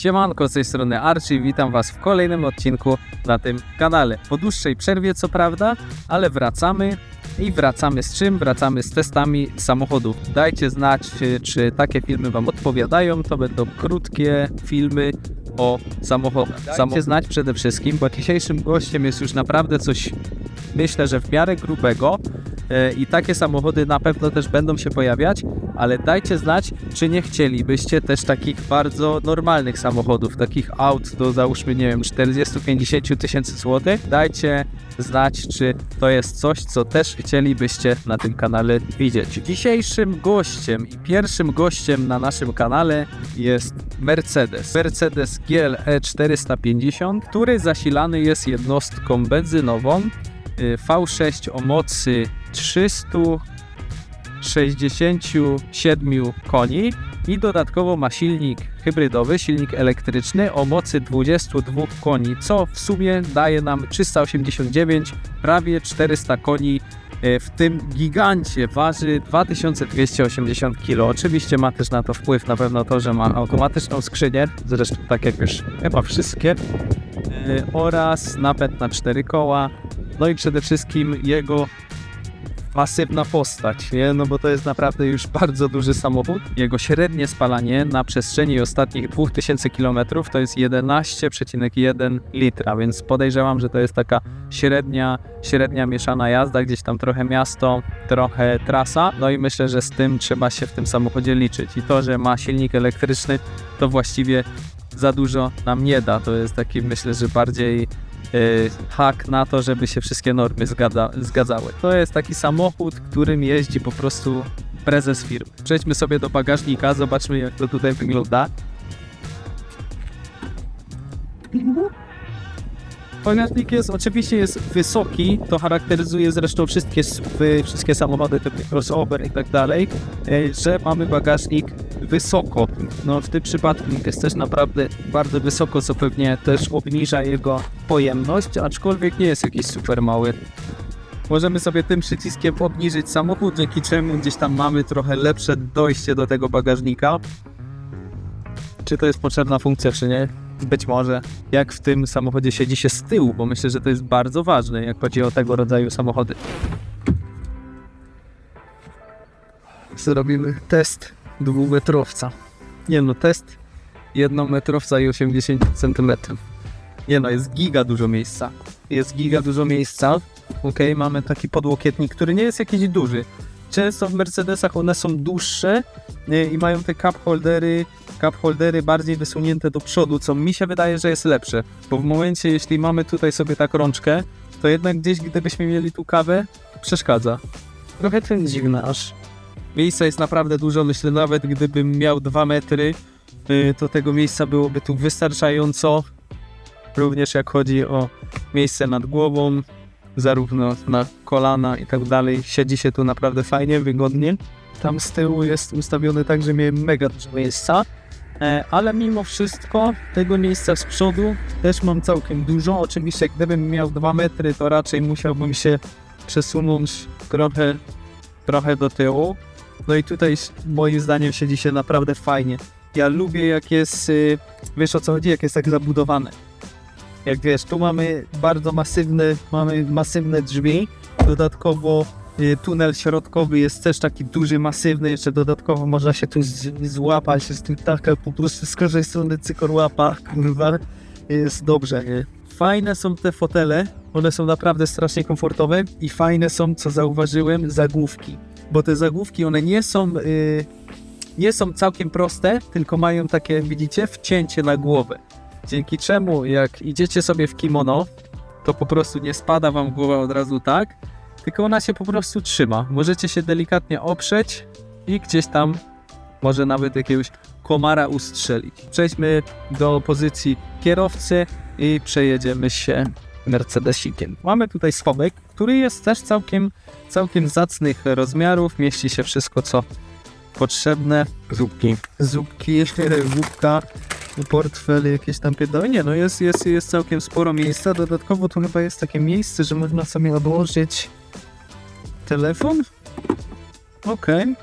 Siemanko, z tej strony Archie, witam Was w kolejnym odcinku na tym kanale. Po dłuższej przerwie, co prawda, ale wracamy i wracamy z czym? Wracamy z testami samochodów. Dajcie znać, czy, takie filmy Wam odpowiadają. To będą krótkie filmy o samochodach. Dajcie znać przede wszystkim, bo dzisiejszym gościem jest już naprawdę coś, myślę, że w miarę grubego. E, I takie samochody na pewno też będą się pojawiać, ale dajcie znać, czy nie chcielibyście też takich bardzo normalnych samochodów, takich aut do załóżmy, nie wiem, 40-50 tysięcy złotych. Dajcie znać, czy to jest coś, co też chcielibyście na tym kanale widzieć. Dzisiejszym gościem i pierwszym gościem na naszym kanale jest Mercedes. Mercedes GLE 450, który zasilany jest jednostką benzynową y, V6 o mocy 367 koni i dodatkowo ma silnik hybrydowy, silnik elektryczny o mocy 22 koni, co w sumie daje nam 389, prawie 400 koni y, w tym gigancie waży 2280 kg. Oczywiście ma też na to wpływ na pewno to, że ma automatyczną skrzynię, zresztą tak jak już chyba wszystkie, y, oraz napęd na 4 koła, no i przede wszystkim jego masywna postać, nie? No bo to jest naprawdę już bardzo duży samochód. Jego średnie spalanie na przestrzeni ostatnich 2000 km to jest 11,1 litra, więc podejrzewam, że to jest taka średnia, średnia mieszana jazda, gdzieś tam trochę miasto, trochę trasa. No i myślę, że z tym trzeba się w tym samochodzie liczyć. I to, że ma silnik elektryczny, to właściwie za dużo nam nie da. To jest taki, myślę, że bardziej y, hak na to, żeby się wszystkie normy zgadza, zgadzały. To jest taki samochód, którym jeździ po prostu prezes firmy. Przejdźmy sobie do bagażnika, zobaczmy jak to tutaj wygląda. Bagażnik jest, oczywiście jest wysoki, to charakteryzuje zresztą wszystkie SUVy, wszystkie samochody typu crossover i tak dalej, e, że mamy bagażnik wysoko. No w tym przypadku jest też naprawdę bardzo wysoko, co pewnie też obniża jego pojemność, aczkolwiek nie jest jakiś super mały. Możemy sobie tym przyciskiem obniżyć samochód, dzięki czemu gdzieś tam mamy trochę lepsze dojście do tego bagażnika. Czy to jest potrzebna funkcja, czy nie? Być może. Jak w tym samochodzie siedzi się z tyłu, bo myślę, że to jest bardzo ważne, jak chodzi o tego rodzaju samochody. Zrobimy test dwumetrowca. Nie no, test jednometrowca i 80 cm. Nie no, jest giga dużo miejsca. Jest giga dużo miejsca. Ok, mamy taki podłokietnik, który nie jest jakiś duży. Często w Mercedesach one są dłuższe i mają te cup holdery, cup holdery bardziej wysunięte do przodu, co mi się wydaje, że jest lepsze. Bo w momencie, jeśli mamy tutaj sobie tak rączkę, to jednak gdzieś, gdybyśmy mieli tu kawę, przeszkadza. Trochę to jest dziwne aż. Miejsca jest naprawdę dużo, myślę nawet gdybym miał 2 metry, y, to tego miejsca byłoby tu wystarczająco. Również jak chodzi o miejsce nad głową, zarówno na kolana i tak dalej. Siedzi się tu naprawdę fajnie, wygodnie. Tam z tyłu jest ustawiony tak, że miałem mega dużo miejsca. E, Ale mimo wszystko tego miejsca z przodu też mam całkiem dużo. Oczywiście gdybym miał 2 metry, to raczej musiałbym się przesunąć trochę, trochę do tyłu. No i tutaj moim zdaniem siedzi się naprawdę fajnie. Ja lubię jak jest, y, wiesz o co chodzi, jak jest tak zabudowane. Jak wiesz, tu mamy bardzo masywne, mamy masywne drzwi, dodatkowo y, tunel środkowy jest też taki duży, masywny, jeszcze dodatkowo można się tu złapać. Z tym takiem po prostu z każdej strony cykorłapa, kurwa, jest dobrze? Fajne są te fotele, one są naprawdę strasznie komfortowe i fajne są, co zauważyłem, zagłówki, bo te zagłówki, one nie są, y, nie są całkiem proste, tylko mają takie, widzicie, wcięcie na głowę. Dzięki czemu, jak idziecie sobie w kimono, to po prostu nie spada wam głowa od razu tak, tylko ona się po prostu trzyma. Możecie się delikatnie oprzeć i gdzieś tam może nawet jakiegoś komara ustrzelić. Przejdźmy do pozycji kierowcy i przejedziemy się Mercedesikiem. Mamy tutaj schowek, który jest też całkiem, całkiem zacnych rozmiarów. Mieści się wszystko, co potrzebne. Zupki. Zupki, zupka, portfel, jakieś tam pierdoły. Nie, no jest, jest, jest całkiem sporo miejsca. Dodatkowo tu chyba jest takie miejsce, że można sobie odłożyć telefon. Okej,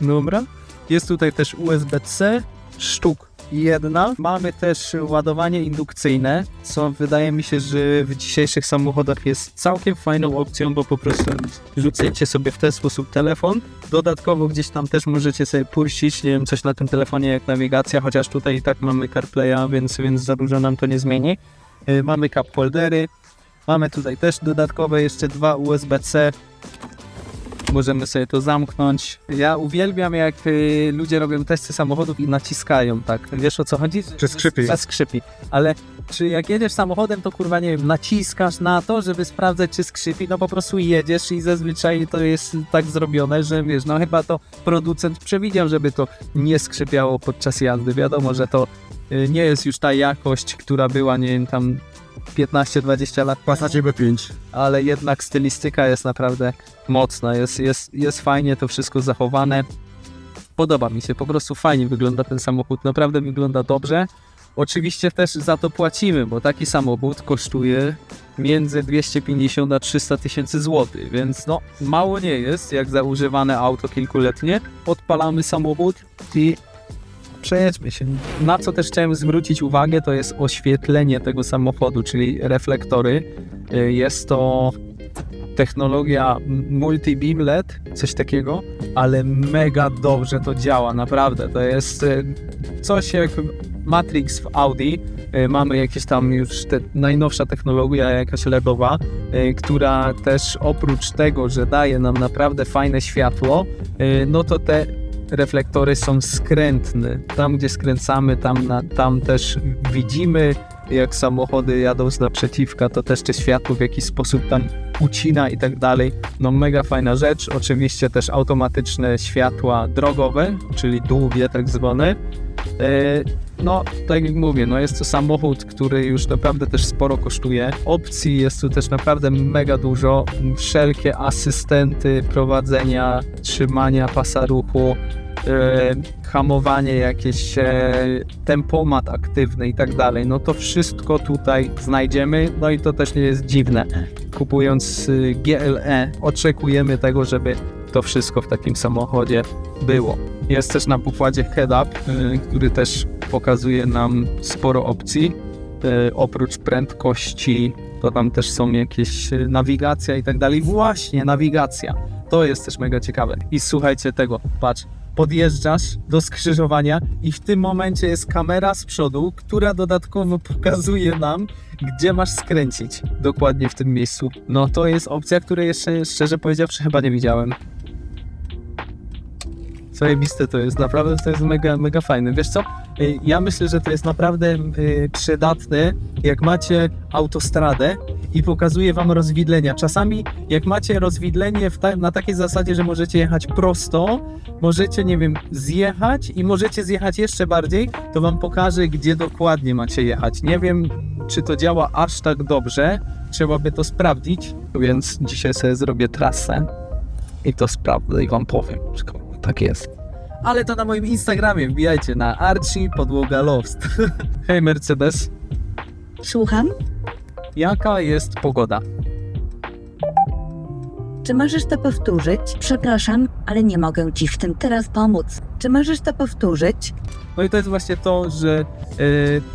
dobra. Jest tutaj też USB-C, sztuk jedna. Mamy też ładowanie indukcyjne, co wydaje mi się, że w dzisiejszych samochodach jest całkiem fajną opcją, bo po prostu rzucajcie sobie w ten sposób telefon. Dodatkowo gdzieś tam też możecie sobie puścić, nie wiem, coś na tym telefonie jak nawigacja, chociaż tutaj i tak mamy CarPlaya, więc, więc za dużo nam to nie zmieni. Yy, Mamy cup holdery, mamy tutaj też dodatkowe jeszcze dwa USB-C możemy sobie to zamknąć. Ja uwielbiam, jak y, ludzie robią testy samochodów i naciskają, tak. Wiesz o co chodzi? Czy skrzypi. A skrzypi. Ale czy jak jedziesz samochodem, to kurwa nie wiem, naciskasz na to, żeby sprawdzać, czy skrzypi, no po prostu jedziesz i zazwyczaj to jest tak zrobione, że wiesz, no chyba to producent przewidział, żeby to nie skrzypiało podczas jazdy. Wiadomo, że to y, nie jest już ta jakość, która była, nie wiem, tam 15-20 lat Passacie B5. ale jednak stylistyka jest naprawdę mocna, jest, jest, jest fajnie to wszystko zachowane. Podoba mi się, po prostu fajnie wygląda ten samochód, naprawdę wygląda dobrze. Oczywiście też za to płacimy, bo taki samochód kosztuje między 250 a 300 tysięcy złotych, więc no mało nie jest, jak za używane auto kilkuletnie. Odpalamy samochód i przejedźmy się. Na co też chciałem zwrócić uwagę, to jest oświetlenie tego samochodu, czyli reflektory. Y, Jest to technologia multi-beam LED, coś takiego, ale mega dobrze to działa, naprawdę. To jest y, coś jak Matrix w Audi. Y, Mamy jakieś tam już te najnowsza technologia, jakaś LEDowa, która też oprócz tego, że daje nam naprawdę fajne światło, no to te reflektory są skrętne. Tam, gdzie skręcamy, tam, na, tam też widzimy, jak samochody jadą z naprzeciwka, to też te światło w jakiś sposób tam ucina i tak dalej. No mega fajna rzecz. Oczywiście też automatyczne światła drogowe, czyli długie tak zwane. No, tak jak mówię, no jest to samochód, który już naprawdę też sporo kosztuje. Opcji jest tu też naprawdę mega dużo. Wszelkie asystenty prowadzenia, trzymania pasa ruchu, e, hamowanie jakieś, e, tempomat aktywny i tak dalej. No to wszystko tutaj znajdziemy, no i to też nie jest dziwne. Kupując y, GLE oczekujemy tego, żeby to wszystko w takim samochodzie było. Jest też na pokładzie head-up, y, który też pokazuje nam sporo opcji. Y, Oprócz prędkości, to tam też są jakieś y, nawigacja i tak dalej. Właśnie, nawigacja. To jest też mega ciekawe. I słuchajcie tego, patrz. Podjeżdżasz do skrzyżowania i w tym momencie jest kamera z przodu, która dodatkowo pokazuje nam, gdzie masz skręcić. Dokładnie w tym miejscu. No to jest opcja, której jeszcze szczerze powiedziawszy chyba nie widziałem. Zajebiste to jest, naprawdę to jest mega, mega fajne. Wiesz co, Y, ja myślę, że to jest naprawdę y, przydatne, jak macie autostradę i pokazuje wam rozwidlenia. Czasami jak macie rozwidlenie ta, na takiej zasadzie, że możecie jechać prosto, możecie, nie wiem, zjechać i możecie zjechać jeszcze bardziej, to wam pokaże, gdzie dokładnie macie jechać. Nie wiem, czy to działa aż tak dobrze, trzeba by to sprawdzić, więc dzisiaj sobie zrobię trasę i to sprawdzę i wam powiem, tak jest. Ale to na moim Instagramie, wbijajcie na Archie Podłoga Lost. Hej Mercedes, Słucham? jaka jest pogoda? Czy możesz to powtórzyć? Przepraszam, ale nie mogę ci w tym teraz pomóc. Czy możesz to powtórzyć? No i to jest właśnie to, że e,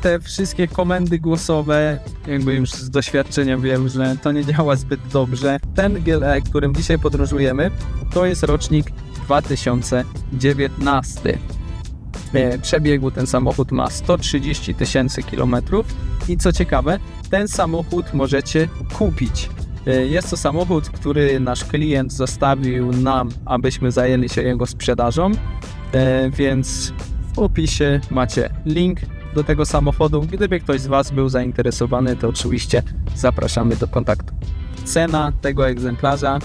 te wszystkie komendy głosowe, jakby już z doświadczenia wiem, że to nie działa zbyt dobrze. Ten GLE, którym dzisiaj podróżujemy, to jest rocznik 2019. E, Przebiegu ten samochód ma 130 tysięcy kilometrów i co ciekawe, ten samochód możecie kupić. E, Jest to samochód, który nasz klient zostawił nam, abyśmy zajęli się jego sprzedażą, E, więc w opisie macie link do tego samochodu. Gdyby ktoś z Was był zainteresowany, to oczywiście zapraszamy do kontaktu. Cena tego egzemplarza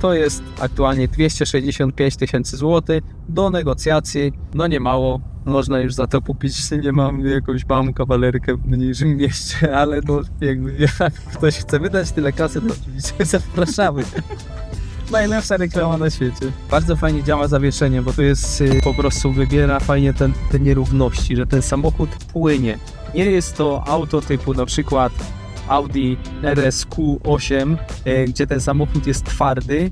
to jest aktualnie 265 tysięcy złotych do negocjacji. No nie mało, można już za to kupić. Nie mam jakąś małą kawalerkę w mniejszym mieście, ale to jakby jak ktoś chce wydać tyle kasy, to oczywiście zapraszamy. Najlepsza reklama na świecie. Bardzo fajnie działa zawieszenie, bo to jest y, po prostu wybiera fajnie ten, te nierówności, że ten samochód płynie. Nie jest to auto typu na przykład Audi RSQ8, y, gdzie ten samochód jest twardy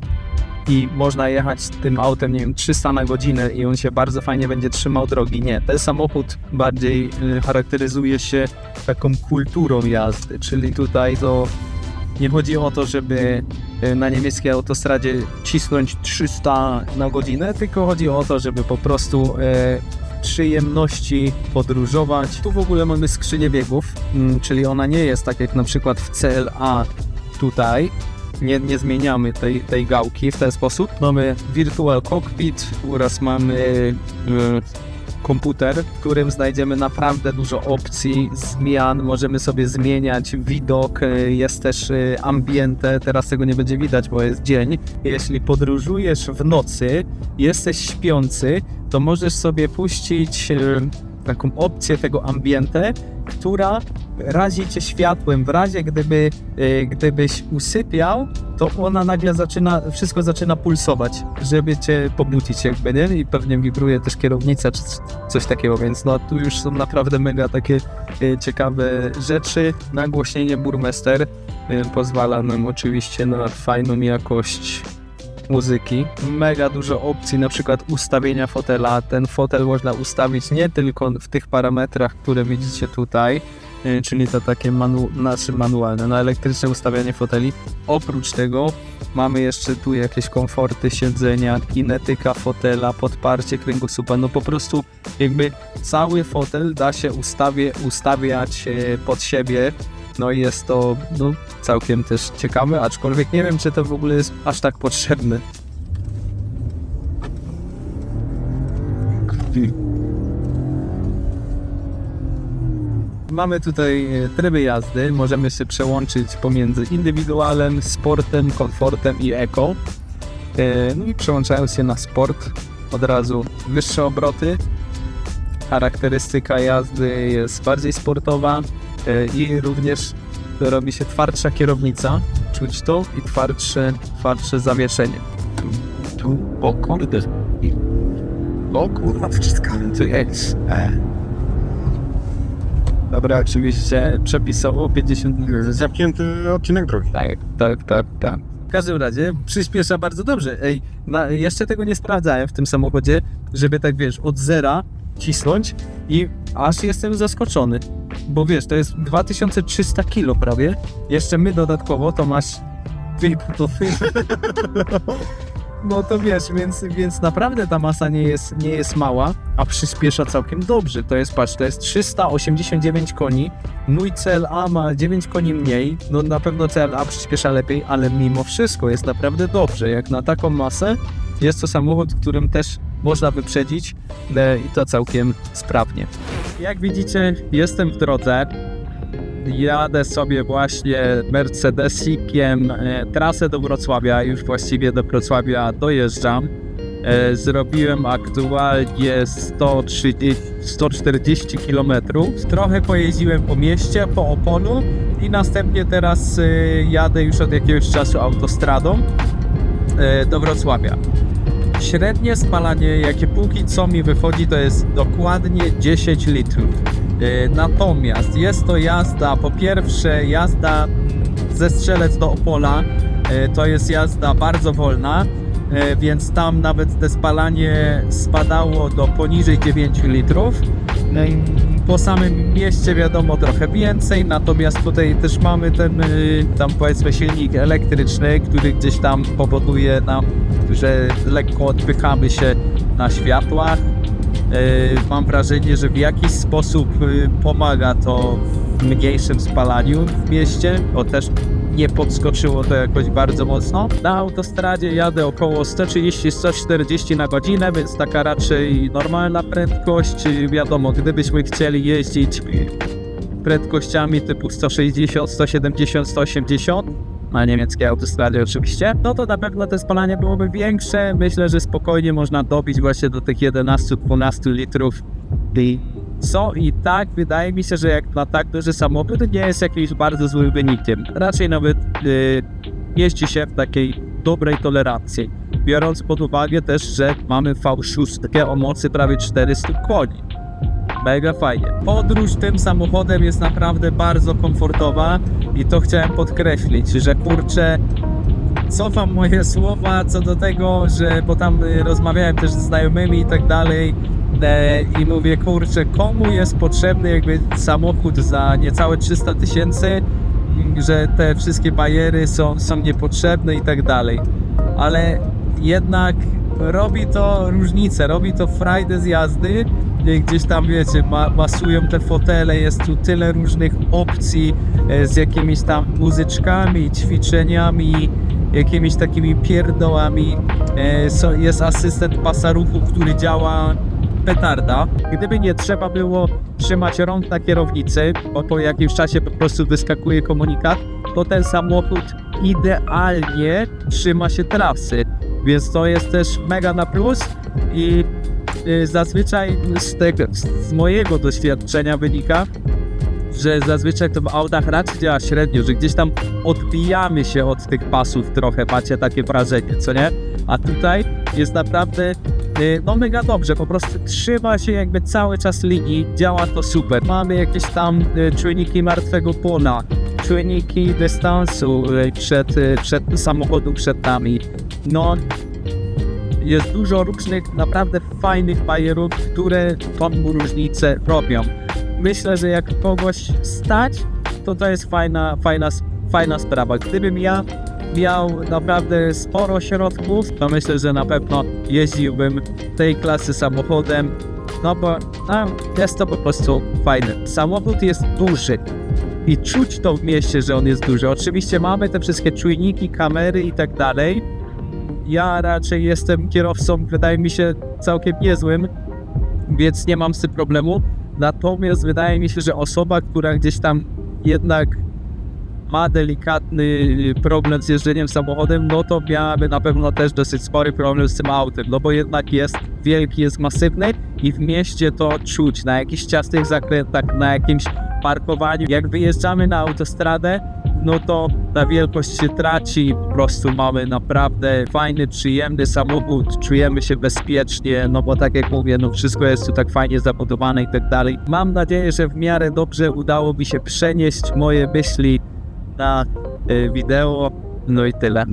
i można jechać tym autem, nie wiem, 300 na godzinę i on się bardzo fajnie będzie trzymał drogi. Nie, ten samochód bardziej y, charakteryzuje się taką kulturą jazdy, czyli tutaj to nie chodzi o to, żeby y, na niemieckiej autostradzie cisnąć 300 na godzinę, tylko chodzi o to, żeby po prostu przyjemności podróżować. Tu w ogóle mamy skrzynię biegów, mm, czyli ona nie jest tak jak na przykład w CLA tutaj. Nie, nie zmieniamy tej, tej gałki w ten sposób. Mamy Virtual Cockpit oraz mamy e, komputer, w którym znajdziemy naprawdę dużo opcji, zmian, możemy sobie zmieniać widok, e, jest też e, ambiente, teraz tego nie będzie widać, bo jest dzień. Jeśli podróżujesz w nocy, jesteś śpiący, to możesz sobie puścić e, taką opcję tego ambiente, która razi cię światłem. W razie gdyby, e, gdybyś usypiał, to ona nagle zaczyna, wszystko zaczyna pulsować, żeby cię pobudzić jakby, nie? I pewnie wibruje też kierownica czy coś takiego, więc no tu już są naprawdę mega takie e, ciekawe rzeczy. Nagłośnienie burmester e, pozwala nam oczywiście na fajną jakość muzyki. Mega dużo opcji, na przykład ustawienia fotela. Ten fotel można ustawić nie tylko w tych parametrach, które widzicie tutaj, y, czyli to takie manu nasze manualne, na elektryczne ustawianie foteli. Oprócz tego mamy jeszcze tu jakieś komforty siedzenia, kinetyka fotela, podparcie kręgosłupa, no po prostu jakby cały fotel da się ustawie, ustawiać e, pod siebie, no i jest to no, całkiem też ciekawe, aczkolwiek nie wiem, czy to w ogóle jest aż tak potrzebne. Mamy tutaj e, tryby jazdy, możemy się przełączyć pomiędzy indywidualem, sportem, komfortem i eko. E, No i przełączając się na sport, od razu wyższe obroty. Charakterystyka jazdy jest bardziej sportowa i również robi się twardsza kierownica, czuć to i twardsze, twardsze zawieszenie. Tu, o kurde. O kurwa, wciskamy tu jest. E. Dobra, oczywiście przepisowo 50 Zamknięty odcinek drogi. tak, tak, tak, tak. W każdym razie przyspiesza bardzo dobrze. Ej, na, jeszcze tego nie sprawdzałem w tym samochodzie, żeby tak wiesz, od zera cisnąć i aż jestem zaskoczony. Bo wiesz, to jest 2300 kilo prawie. Jeszcze my dodatkowo to masz 2,5 tony. No to wiesz, więc, więc naprawdę ta masa nie jest, nie jest mała, a przyspiesza całkiem dobrze. To jest, patrz, to jest 389 koni, mój CLA ma 9 koni mniej, no na pewno CLA przyspiesza lepiej, ale mimo wszystko jest naprawdę dobrze. Jak na taką masę, jest to samochód, którym też można wyprzedzić e, i to całkiem sprawnie. Jak widzicie, jestem w drodze. Jadę sobie właśnie Mercedesikiem e, trasę do Wrocławia, już właściwie do Wrocławia dojeżdżam. E, zrobiłem aktualnie 130, 140 km. Trochę pojeździłem po mieście, po Opolu i następnie teraz jadę już od jakiegoś czasu autostradą do Wrocławia. Średnie spalanie, jakie póki co mi wychodzi, to jest dokładnie 10 litrów. E, Natomiast jest to jazda, po pierwsze jazda ze Strzelec do Opola, e, to jest jazda bardzo wolna, e, więc tam nawet te spalanie spadało do poniżej 9 litrów. E, Po samym mieście wiadomo trochę więcej, natomiast tutaj też mamy ten y, tam powiedzmy silnik elektryczny, który gdzieś tam powoduje nam, że lekko odpychamy się na światłach. E, Mam wrażenie, że w jakiś sposób y, pomaga to w mniejszym spalaniu w mieście, bo też nie podskoczyło to jakoś bardzo mocno. Na autostradzie jadę około 130-140 na godzinę, więc taka raczej normalna prędkość. Wiadomo, gdybyśmy chcieli jeździć prędkościami typu 160, 170, 180, na niemieckiej autostradzie oczywiście, no to na pewno te spalanie byłoby większe. Myślę, że spokojnie można dobić właśnie do tych 11-12 litrów. Co i tak wydaje mi się, że jak na tak duży samochód nie jest jakimś bardzo złym wynikiem. Raczej nawet y, jeździ się w takiej dobrej tolerancji. Biorąc pod uwagę też, że mamy V6 o mocy prawie 400 koni. Mega fajnie. Podróż tym samochodem jest naprawdę bardzo komfortowa i to chciałem podkreślić, że kurczę, cofam moje słowa co do tego, że bo tam y, rozmawiałem też z znajomymi i tak dalej e, i mówię, kurczę, komu jest potrzebny jakby samochód za niecałe 300 tysięcy, m, że te wszystkie bariery są, są niepotrzebne i tak dalej. Ale jednak robi to różnicę, robi to frajdę z jazdy, gdzieś tam wiecie, ma, masują te fotele, jest tu tyle różnych opcji e, z jakimiś tam muzyczkami, ćwiczeniami, jakimiś takimi pierdołami. E, jest asystent pasa ruchu, który działa petarda. Gdyby nie trzeba było trzymać rąk na kierownicy, bo po jakimś czasie po prostu wyskakuje komunikat, to ten samochód idealnie trzyma się trasy. Więc to jest też mega na plus i zazwyczaj z, tego, z mojego doświadczenia wynika, że zazwyczaj to w autach raczej działa średnio, że gdzieś tam odbijamy się od tych pasów trochę, macie takie wrażenie, co nie? A tutaj jest naprawdę y, no mega dobrze, po prostu trzyma się jakby cały czas linii, działa to super. Mamy jakieś tam y, czujniki martwego pola, czujniki dystansu y, przed, y, przed samochodem przed nami. No, jest dużo różnych naprawdę fajnych bajerów, które tą różnicę robią. Myślę, że jak kogoś stać, to to jest fajna, fajna, fajna sprawa. Gdybym ja miał naprawdę sporo środków, to myślę, że na pewno jeździłbym tej klasy samochodem, no bo jest to po prostu fajne. Samochód jest duży i czuć to w mieście, że on jest duży. Oczywiście mamy te wszystkie czujniki, kamery i tak dalej, ja raczej jestem kierowcą, wydaje mi się, całkiem niezłym, więc nie mam z tym problemu. Natomiast wydaje mi się, że osoba, która gdzieś tam jednak ma delikatny problem z jeżdżeniem samochodem, no to miałaby na pewno też dosyć spory problem z tym autem, no bo jednak jest wielki, jest masywny i w mieście to czuć na jakichś ciasnych zakrętach, na jakimś parkowaniu. Jak wyjeżdżamy na autostradę, no to ta wielkość się traci, po prostu mamy naprawdę fajny, przyjemny samochód, czujemy się bezpiecznie, no bo tak jak mówię, no wszystko jest tu tak fajnie zabudowane i tak dalej. Mam nadzieję, że w miarę dobrze udało mi się przenieść moje myśli na y, wideo, no i tyle.